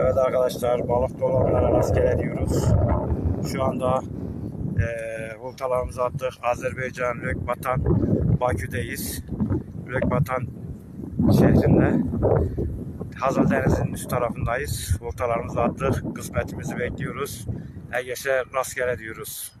Evet arkadaşlar balık dolabına rastgele diyoruz. Şu anda eee voltalarımızı attık. Azerbaycan Lökbatan Bakü'deyiz. Lökbatan şehrinde. Hazal Denizi'nin üst tarafındayız. Voltalarımızı attık. Kısmetimizi bekliyoruz. Ege'se rastgele diyoruz.